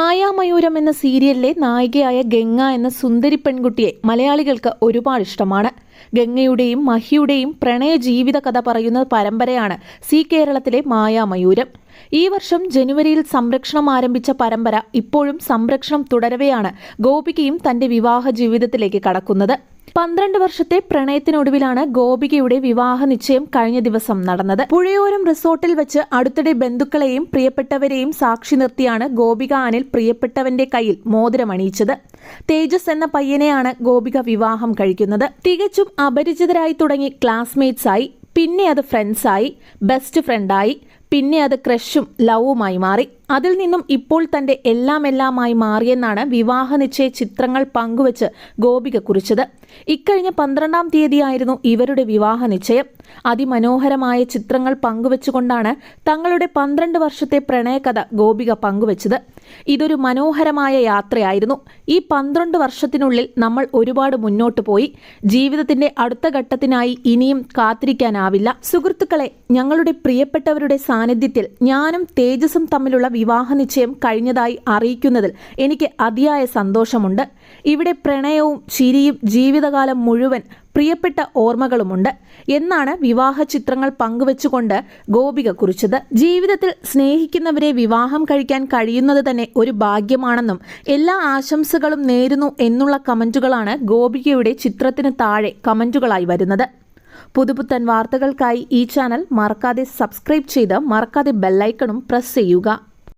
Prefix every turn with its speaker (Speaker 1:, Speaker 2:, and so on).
Speaker 1: മായാമയൂരം എന്ന സീരിയലിലെ നായികയായ ഗംഗ എന്ന സുന്ദരി പെൺകുട്ടിയെ മലയാളികൾക്ക് ഒരുപാട് ഇഷ്ടമാണ്. ഗംഗയുടെയും മഹിയുടെയും പ്രണയ ജീവിത കഥ പറയുന്ന പരമ്പരയാണ് സി കേരളത്തിലെ മായാമയൂരം ഈ വർഷം ജനുവരിയിൽ സംരക്ഷണം ആരംഭിച്ച പരമ്പര ഇപ്പോഴും സംരക്ഷണം തുടരവെയാണ് ഗോപികയും തന്റെ വിവാഹ ജീവിതത്തിലേക്ക് കടക്കുന്നത്. പന്ത്രണ്ട് വർഷത്തെ പ്രണയത്തിനൊടുവിലാണ് ഗോപികയുടെ വിവാഹ നിശ്ചയം കഴിഞ്ഞ ദിവസം നടന്നത്. പുഴയോരം റിസോർട്ടിൽ വെച്ച് അടുത്തിടെ ബന്ധുക്കളെയും പ്രിയപ്പെട്ടവരെയും സാക്ഷി നിർത്തിയാണ് ഗോപിക അനിൽ പ്രിയപ്പെട്ടവന്റെ കയ്യിൽ മോതിരമണിയിച്ചത് തേജസ് എന്ന പയ്യനെയാണ് ഗോപിക വിവാഹം കഴിക്കുന്നത്. തികച്ചും അപരിചിതരായി തുടങ്ങി ക്ലാസ്മേറ്റ്സായി പിന്നെ അത് ഫ്രണ്ട്സായി ബെസ്റ്റ് ഫ്രണ്ടായി പിന്നെ അത് ക്രഷും ലവുമായി മാറി. അതിൽ നിന്നും ഇപ്പോൾ തന്റെ എല്ലാം എല്ലാമായി മാറിയെന്നാണ് വിവാഹ നിശ്ചയ ചിത്രങ്ങൾ പങ്കുവച്ച് ഗോപിക കുറിച്ചത്. ഇക്കഴിഞ്ഞ പന്ത്രണ്ടാം തീയതിയായിരുന്നു ഇവരുടെ വിവാഹ നിശ്ചയം അതിമനോഹരമായ ചിത്രങ്ങൾ പങ്കുവച്ചുകൊണ്ടാണ് തങ്ങളുടെ പന്ത്രണ്ട് വർഷത്തെ പ്രണയകഥ ഗോപിക പങ്കുവച്ചത്. ഇതൊരു മനോഹരമായ യാത്രയായിരുന്നു. ഈ പന്ത്രണ്ട് വർഷത്തിനുള്ളിൽ നമ്മൾ ഒരുപാട് മുന്നോട്ട് പോയി. ജീവിതത്തിന്റെ അടുത്ത ഘട്ടത്തിനായി ഇനിയും കാത്തിരിക്കാനാവില്ല. സുഹൃത്തുക്കളെ ഞങ്ങളുടെ പ്രിയപ്പെട്ടവരുടെ സാന്നിധ്യത്തിൽ ഞാനും തേജസും തമ്മിലുള്ള വിവാഹ നിശ്ചയം കഴിഞ്ഞതായി അറിയിക്കുന്നതിൽ എനിക്ക് അതിയായ സന്തോഷമുണ്ട്. ഇവിടെ പ്രണയവും ചിരിയും ജീവിതകാലം മുഴുവൻ പ്രിയപ്പെട്ട ഓർമ്മകളുമുണ്ട്. എന്നാണ് വിവാഹ ചിത്രങ്ങൾ പങ്കുവച്ചുകൊണ്ട് ഗോപിക കുറിച്ചത്. ജീവിതത്തിൽ സ്നേഹിക്കുന്നവരെ വിവാഹം കഴിക്കാൻ കഴിയുന്നത് തന്നെ ഒരു ഭാഗ്യമാണെന്നും എല്ലാ ആശംസകളും നേരുന്നു എന്നുള്ള കമന്റുകളാണ് ഗോപികയുടെ ചിത്രത്തിന് താഴെ കമന്റുകളായി വരുന്നത്. പുതുപുത്തൻ വാർത്തകൾക്കായി ഈ ചാനൽ മറക്കാതെ സബ്സ്ക്രൈബ് ചെയ്ത് മറക്കാതെ ബെല്ലൈക്കണും പ്രസ് ചെയ്യുക.